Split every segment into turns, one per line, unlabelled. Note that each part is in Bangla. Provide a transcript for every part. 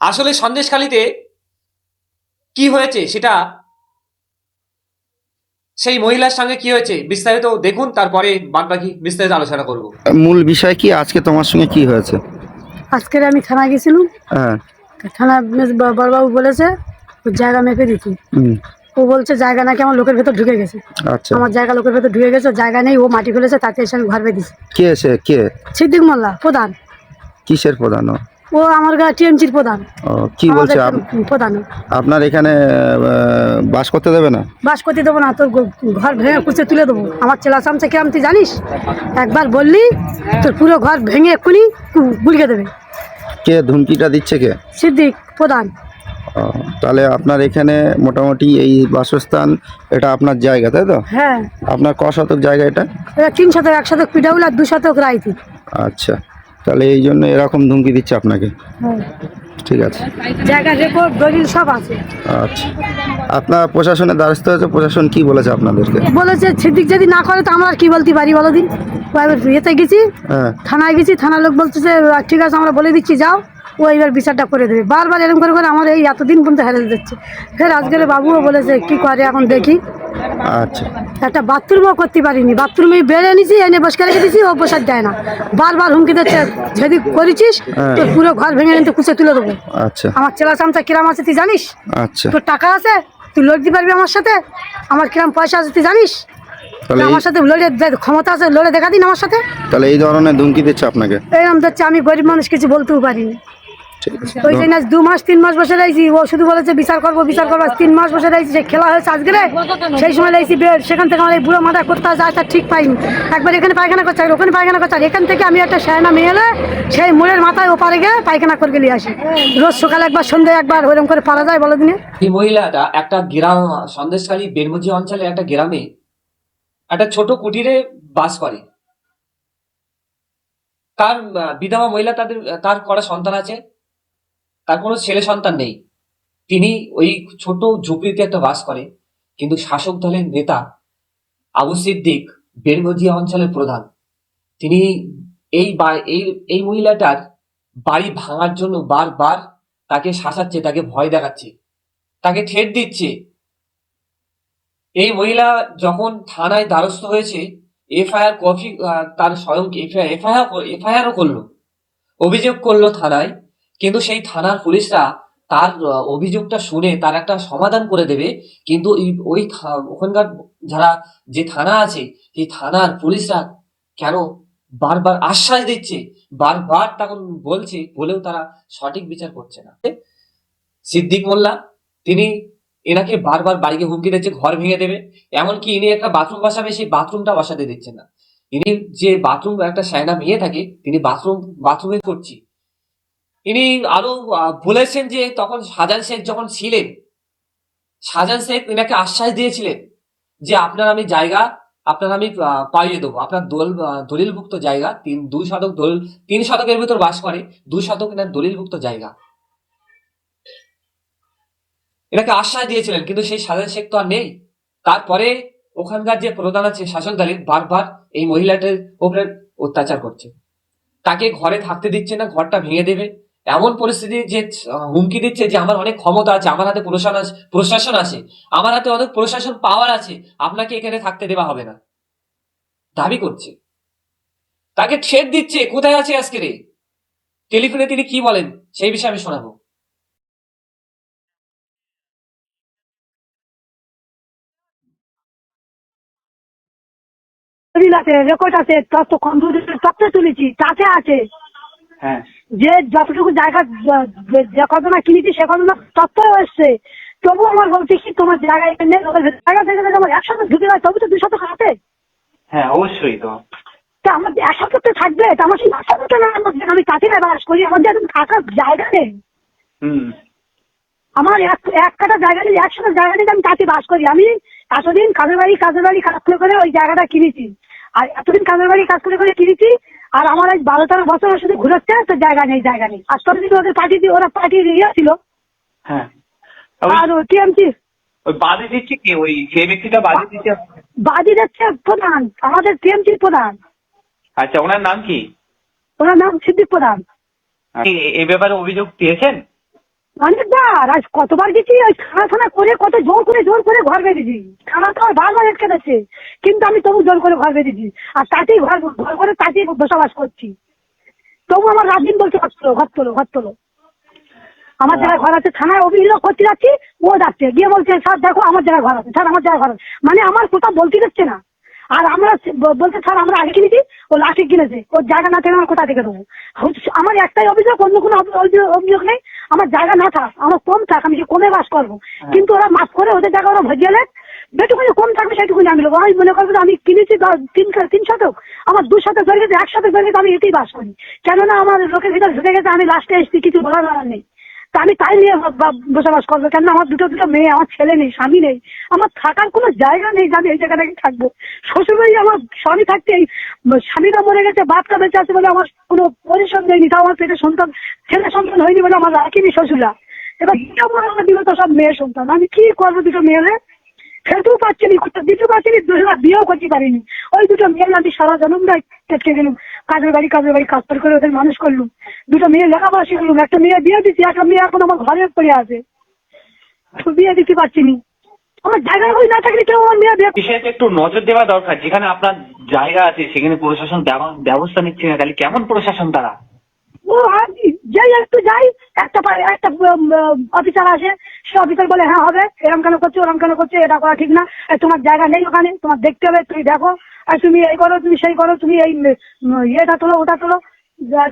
আসলে সন্দেশখালিতে কি হয়েছে সেটা সেই মহিলার সঙ্গে কি হয়েছে বিস্তারিত দেখুন তারপরে বাদবাকি বিস্তারিত আলোচনা করব।
মূল বিষয় কি? আজকে তোমার সঙ্গে কি হয়েছে?
আজকের আমি থানায় গেছিলাম।
হ্যাঁ।
থানা বড়বাবু বলেছে জায়গা মেপে দিতে ও বলছে জায়গা নাকি আমার লোকের ভেতর ঢুকে গেছে।
আচ্ছা।
আমার জায়গা লোকের ভেতর ঢুকে গেছে জায়গা নেই ও মাটি ফেলেছে তাকে এসে আমি ঘর বেঁধেছি।
কে সে? কে?
সিদ্দিক মোল্লা প্রধান।
কিসের প্রধান ও?
আমার গা টিএমসির প্রধান।
ও, কি বলছে? আপ-
প্রধান।
আপনার এখানে আহ, বাস করতে দেবে না?
বাস করতে দেবো না তোর ঘর ভেঙে কুচে তুলে দেবো। আমার চেলা চামচে কিরাম তুই জানিস? একবার বললি তোর পুরো ঘর ভেঙে এক্ষুনি গুলিয়ে দেবে।
কে ধুমকিটা দিচ্ছে কে?
সিদ্দিক প্রধান।
ও, তাহলে আপনার এখানে মোটামুটি এই বাসস্থান এটা আপনার জায়গা তাই তো?
হ্যাঁ।
আপনার ক শতক জায়গা এটা?
এবার তিন শতক এক শতক পিঠাউল আর দু শতক রাইতি
আচ্ছা। তাহলে এই জন্য এরকম ধুমকি দিচ্ছে আপনাকে?
হ্যাঁ।
ঠিক আছে।
জায়গা রেকর্ড দলিল সব আছে।
আচ্ছা। আপনার প্রশাসনের দ্বারস্থ হয়েছে প্রশাসন কি বলেছে আপনাদেরকে?
বলেছে সিদ্দিক যদি না করে তো আমরা কি বলতে পারি বলো দিন? ইয়েতে গেছি
হ্যাঁ।
থানায় গেছি থানার লোক বলছে যে ঠিক আছে আমরা বলে দিচ্ছি যাও। ও এবার বিচারটা করে দেবে। বারবার এরকম করে করে আমার এই এতদিন পর্যন্ত হেরে দিচ্ছে। ফের আজকের বাবুও বলেছে কি করে এখন দেখি?
আচ্ছা।
একটা বাথরুমও করতে পারিনি। বাথরুমে বেড়ে নিছি এনে বসকে রেখে দিছি ও বসার দেয় না। বারবার হুমকি দিচ্ছে যদি করেছিস
হ্যাঁ।
তোর পুরো ঘর ভেঙে নিতে কুচে তুলে দেবো।
আচ্ছা।
আমার চেলা চামচা কিরাম আছে তুই জানিস?
আচ্ছা।
তোর টাকা আছে তুই লড়তে পারবি আমার সাথে? আমার কিরাম পয়সা আছে তুই জানিস?
তাহলে
আমার সাথে লড়ে ক্ষমতা আছে লড়ে দেখা দিন আমার সাথে।
তাহলে এই ধরনের ধুমকি দিচ্ছে আপনাকে?
এরকম দেখছি আমি গরিব মানুষ কিছু বলতেও পারিনি। ওই জন্য আজ দু মাস তিন মাস বসে রয়েছি। ও শুধু বলেছে বিচার করব বিচার করব। তিন মাস বসে রয়েছি সে খেলা হয়েছে আজকে সেই সময় রয়েছি বেড সেখান থেকে আমার এই বুড়ো মাথা করতে যায় তার ঠিক পাইনি। একবার এখানে পায়খানা করছে আর ওখানে পায়খানা করছে। আর এখান থেকে আমি একটা সায়না মেয়ে এলে সেই মোড়ের মাথায় ওপারে গিয়ে পায়খানা করে গেলে আসি। রোজ সকালে একবার সন্ধ্যায় একবার ওরকম করে পারা যায় বলো দিনে?
এই মহিলাটা? একটা গ্রাম সন্দেশখালী বেরমুজি অঞ্চলে একটা গ্রামে একটা ছোট কুটিরে বাস করে। তার বিধবা মহিলা তাদের তার কটা সন্তান আছে? তার কোনো ছেলে সন্তান নেই। তিনি ওই ছোট ঝুপড়িতে একটা বাস করে কিন্তু শাসক দলের নেতা আবু সিদ্দিক বেরমজিয়া অঞ্চলের প্রধান। তিনি এই এই এই মহিলাটার বাড়ি ভাঙার জন্য বারবার তাকে শাসাচ্ছে তাকে ভয় দেখাচ্ছে তাকে ঠেট দিচ্ছে। এই মহিলা যখন থানায় দ্বারস্থ হয়েছে এফআইআর আহ, তার স্বয়ং এফআইআর এফআইআরও করল। অভিযোগ করল থানায় কিন্তু সেই থানার পুলিশরা তার অভিযোগটা শুনে তার একটা সমাধান করে দেবে। কিন্তু ওই ওখানকার যারা যে থানা আছে, সেই থানার পুলিশরা কেন বারবার আশ্বাস দিচ্ছে, বারবার তখন বলছে, বলেও তারা সঠিক বিচার করছে না। সিদ্দিক মোল্লা, তিনি এনাকে বারবার বাড়িকে হুমকি দিচ্ছে, ঘর ভেঙে দেবে। এমনকি ইনি একটা বাথরুম বসাবে, সেই বাথরুমটা বসাতে দিচ্ছে না। ইনি যে বাথরুম একটা সায়না মেয়ে থাকে, তিনি বাথরুম, বাথরুমে করছি। ইনি আরও বলেছেন যে তখন শাহজাহান শেখ যখন ছিলেন শাহজাহান শেখ এনাকে আশ্বাস দিয়েছিলেন যে আপনার আমি জায়গা, আপনার আমি পাইয়ে দেবো। আপনার দোল দলিলভুক্ত জায়গা, তিন দুই শতক দলিল তিন শতকের ভিতর বাস করে দুই শতক এনার দলিলভুক্ত জায়গা। এনাকে আশ্বাস দিয়েছিলেন, কিন্তু সেই সাজান শেখ তো আর নেই। তারপরে ওখানকার যে প্রধান আছে শাসক দলের বারবার এই মহিলাটার উপরে অত্যাচার করছে। তাকে ঘরে থাকতে দিচ্ছে না, ঘরটা ভেঙে দেবে। এমন পরিস্থিতি যে হুমকি দিচ্ছে যে আমার অনেক ক্ষমতা আছে আমার হাতে প্রশাসন আছে প্রশাসন আছে আমার হাতে অনেক প্রশাসন পাওয়ার আছে আপনাকে এখানে থাকতে দেওয়া হবে না। দাবি করছে। তাকে ঠেট দিচ্ছে কোথায় আছে আজকে রে? টেলিফোনে তিনি কি বলেন সেই বিষয়ে আমি শোনাবো।
আছে রেকর্ড আছে তথ্য কম্পিউটার তথ্য তুলেছি তাতে আছে।
হ্যাঁ।
যে যতটুকু জায়গা যে- কতটা কিনেছি সে কতটা তথ্য এসছে। তবু আমার বলছি কি তোমার জায়গা এখানে জায়গা থেকে যদি আমার একসাথে ঢুকে যায় তবু তো দুই শতক আছে
হ্যাঁ অবশ্যই তো।
তা আমার এক শতক তো থাকবে তা আমার সেই এক না আমি কাছে বাস করি আমার যে থাকার জায়গা নেই।
হুম।
আমার এক এক কাটা জায়গা নেই এক শতক জায়গা নেই আমি কাছে বাস করি। আমি এতদিন কাজের বাড়ি কাজের বাড়ি কাজ করে করে ওই জায়গাটা কিনেছি। আর এতদিন কাজের বাড়ি কাজ করে করে কিনেছি আর আমার আজ বারো তেরো বছর শুধু ঘুরাচ্ছে ঘুরেছে তো জায়গা নেই জায়গা নেই। আর ততদিন ওদের পাঠিয়ে দিয়ে ওরা পাঠিয়ে দিয়ে ছিল
হ্যাঁ।
আর টিএমসি।
বাজি দিচ্ছে কি? ওই যে ব্যক্তিটা বাজি দিচ্ছে?
বাজি যাচ্ছে প্রধান আমাদের টিএমসি প্রধান।
আচ্ছা ওনার নাম কি?
ওনার নাম সিদ্দিক প্রধান।
এই ব্যাপারে অভিযোগ দিয়েছেন
অনেকবার আজ কতবার গেছি? ওই থানা করে কত জোর করে জোর করে ঘর বেঁধেছি। থানা তো বারবার আটকে দিচ্ছে কিন্তু আমি তবু জোর করে ঘর বেঁধেছি। আর তাতেই ঘর ঘর করে তাতেই বসবাস করছি। তবু আমার রাত দিন বলছে ঘর তোলো ঘর তোলো ঘর তোলো। আমার জায়গায় ঘর আছে থানায় অভিযোগ করতে যাচ্ছি ও যাচ্ছে। গিয়ে বলছে স্যার দেখো আমার জায়গায় ঘর আছে স্যার আমার জায়গায় ঘর আছে। মানে আমার কোথাও বলতে দিচ্ছে না। আর আমরা ব- বলছে স্যার আমরা আগে কিনেছি ও লাঠি কিনেছে। ওর জায়গা না থেকে আমার কোথা থেকে দেবো। আমার একটাই অভিযোগ অন্য কোনো অভিযোগ নেই। আমার জায়গা না থাক আমার কম থাক আমি কমে বাস করব। কিন্তু ওরা মাফ করে ওদের জায়গা ওরা ভজিয়ে যেটুকুনি কম থাকবে সেটুকুনি আমি আমি মনে করব আমি কিনেছি তিন তিন শতক। আমার দু শতক ধরে গেছে এক শতক ধরে গেছে আমি এটাই বাস করি। কেননা আমার লোকের ভিতরে ঢুকে গেছে আমি লাস্টে এসেছি কিছু বলার নেই। আমি তাই নিয়ে বসবাস করব। কেন আমার দুটো দুটো মেয়ে, আমার ছেলে নেই, স্বামী নেই। আমার থাকার কোনো জায়গা নেই যে আমি এই জায়গাটাকে থাকব। শ্বশুরবাড়ি আমার স্বামী থাকতে এই স্বামীরা মরে গেছে, বাপটা বেঁচে আছে বলে আমার কোনো পরিশ্রম দেয়নি, তাও আমার পেটে সন্তান, ছেলে সন্তান হয়নি বলে আমার রাখিনি শ্বশুরা এবার দিতে আমার দিল তো সব মেয়ে সন্তান। আমি কি করব দুটো মেয়েরে ফেলতেও পারছি নি করতে দিতে পারছি নি দুজনা বিয়েও করতে পারিনি। ওই দুটো মেয়ে আমি সারা জন্মটাই কেটে গেলাম কাজের বাড়ি কাজের বাড়ি কাজ করে ওদের মানুষ করলুম। দুটো মেয়ে লেখাপড়া শিখলুম একটা মেয়ে বিয়ে দিচ্ছি একটা মেয়ে এখন আমার ঘরে পড়ে আছে। তো বিয়ে দিতে পারছি নি। আমার জায়গায় ওই না থাকলে কেউ আমার মেয়ে বিয়ে
বিষয়টা একটু নজর দেওয়া দরকার যেখানে আপনার জায়গা আছে সেখানে প্রশাসন তেমন ব্যবস্থা নিচ্ছে না তাহলে কেমন প্রশাসন তারা?
ও আর যাই একটু যাই একটা একটা অফিসার আসে সে অফিসার বলে হ্যাঁ হবে এরকম কেন করছ ওরকম কেন করছ এটা করা ঠিক না তোমার জায়গা নেই ওখানে তোমার দেখতে হবে তুমি দেখো। আর তুমি এই করো তুমি সেই করো তুমি এই ইয়েটা তোলো ওটা তোলো।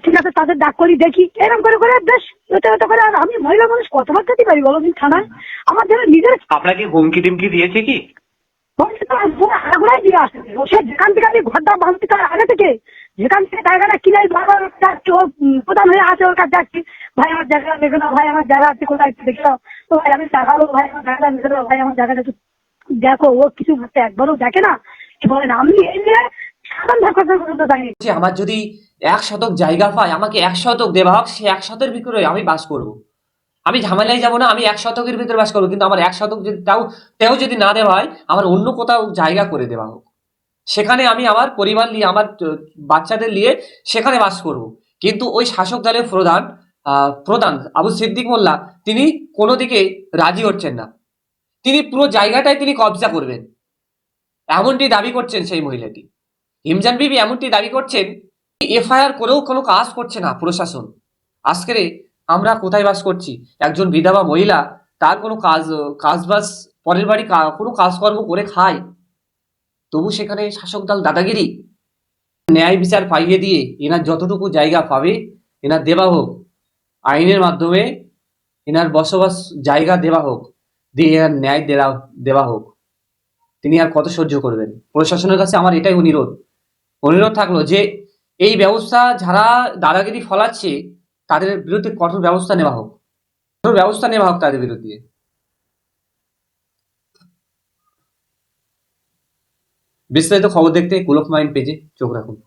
ঠিক আছে তাদের ডাক করি দেখি এরকম করে করে বেশ ওটা এটা করে। আর আমি মহিলা মানুষ কতবার যেতে পারি বলো তুমি থানায়? আমার যেন নিজের
আপনাকে হুমকি টিমকি দিয়েছে কি?
যেখান থেকে আমি ঘরটা তার আগে থেকে যেখান থেকে জায়গাটা কিনে বারবার যাচ্ছি ও প্রধান হয়ে আছে ওর কাছে যাচ্ছি। ভাই আমার জায়গা দেখে নাও ভাই আমার জায়গা আছে কোথায় একটু দেখে নাও। তো ভাই আমি ভাই আমার জায়গাটা দেখে নাও ভাই আমার জায়গাটা একটু দেখো ও কিছু একবারও দেখে না। বলেন, আমি
আমার যদি এক শতক জায়গা পায়, আমাকে এক শতক দেওয়া হোক, সে এক শতের ভিতরে আমি বাস করব। আমি ঝামেলায় যাব না, আমি এক শতকের ভিতরে বাস করব, কিন্তু আমার এক শতক যদি তাও, তেও যদি না দেওয়া হয়, আমার অন্য কোথাও জায়গা করে দেওয়া হোক। সেখানে আমি আমার পরিবার নিয়ে, আমার বাচ্চাদের নিয়ে সেখানে বাস করব। কিন্তু ওই শাসক দলের প্রধান প্রধান আবু সিদ্দিক মোল্লা, তিনি কোনো দিকে রাজি হচ্ছেন না। তিনি পুরো জায়গাটাই তিনি কবজা করবেন। এমনটি দাবি করছেন সেই মহিলাটি। ইমজান বিবি এমনটি দাবি করছেন, এফআইআর করেও কোনো কাজ করছে না প্রশাসন। আজকে আমরা কোথায় বাস করছি? একজন বিধবা মহিলা, তার কোনো কাজ কাজ বাস পরের বাড়ি কোনো কাজকর্ম করে খায়। তবু সেখানে শাসক দল দাদাগিরি, ন্যায় বিচার পাইয়ে দিয়ে এনার যতটুকু জায়গা পাবে, এনার দেওয়া হোক। আইনের মাধ্যমে এনার বসবাস জায়গা দেওয়া হোক, দিয়ে এনার ন্যায় দেওয়া দেওয়া হোক। তিনি আর কত সহ্য করবেন? প্রশাসনের কাছে আমার এটাই অনুরোধ। অনুরোধ থাকল যে, এই ব্যবস্থা যারা দাদাগিরি ফলাচ্ছে, তাদের বিরুদ্ধে কঠোর ব্যবস্থা নেওয়া হোক। কঠোর ব্যবস্থা নেওয়া হোক তাদের বিরুদ্ধে। বিস্তারিত খবর দেখতে কুলক মাইন্ড পেজে চোখ রাখুন।